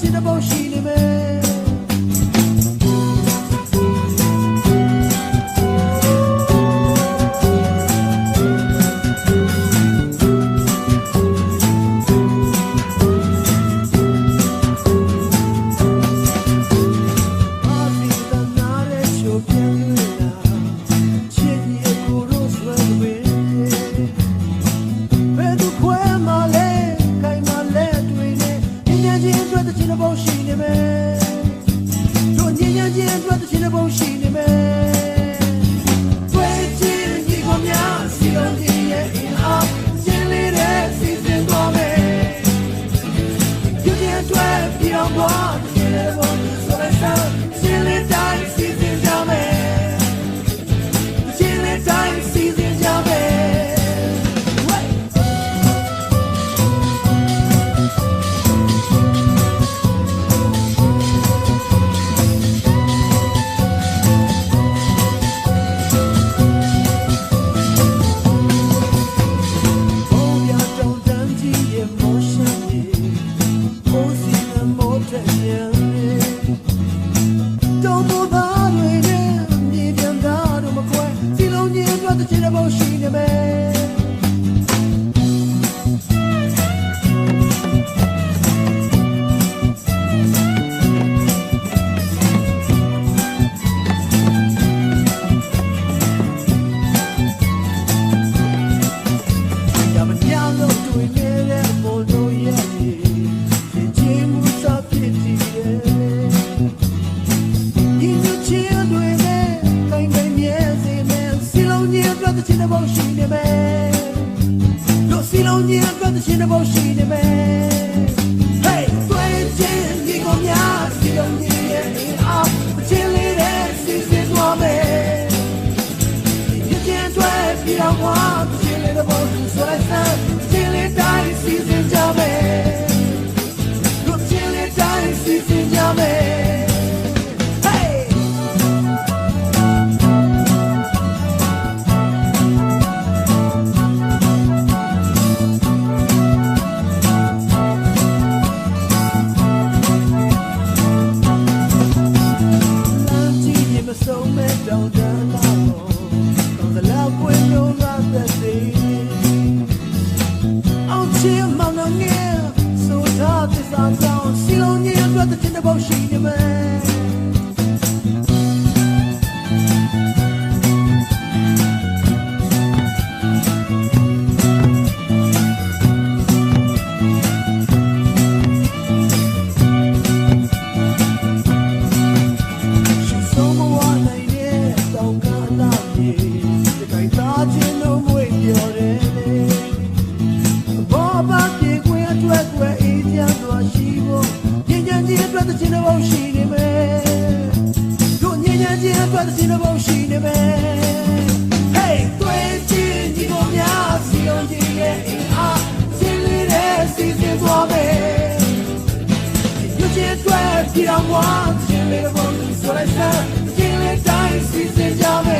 ချင်တဲ့ပုံရှိနေမယ် နေမယ်တို့ညဉ့်ညချင်းအတွက်တချင်တဲ့ပုံရှိနေမယ်တွေ့ချင်ဒီကမြာစီလုံးကြီးရဲ့အင်အားရှင်းလေးတဲ့စီစဉ်သွားမယ် You can drive beyond what you never so let's go. Chilling time season jame. တွက်တစ်ချိန်တော့ရှိနေမယ်ရမညာလို့တွေ့နေတဲ့မို့လို့ရဲ့ဒီချင်းမှုစားဖြစ်တ တွက်တစ်ချင်းတော့ရှိနေမယ်တို့စီလုံးကြီးအတွက်တစ်ချင်းတော့ရှိ မောင်နှံငယ်ဆိုထားတဲ့စားကြောင်းစီလုံးကြီးအတွက်တဲ့တဲ့ဘောရှိနေမယ် ဘုံရှိနေမယ်တို့ညဉ့်ညဉ့်ချင်းအတွက်သစီတော်ဘုံရှိနေမယ် Hey တွေ့ချင်ဒီလိုများစီလုံးကြီးရဲ့အင်အားစင်လေးတဲ့စီစဉ်သွားမယ်ညဉ့်ချင်းတွေ့ပြည်တော်မှာစင်လေးဘုံဆိုလိုက်စမ်းစင်လေးတိုင်းစီစဉ်ကြမယ်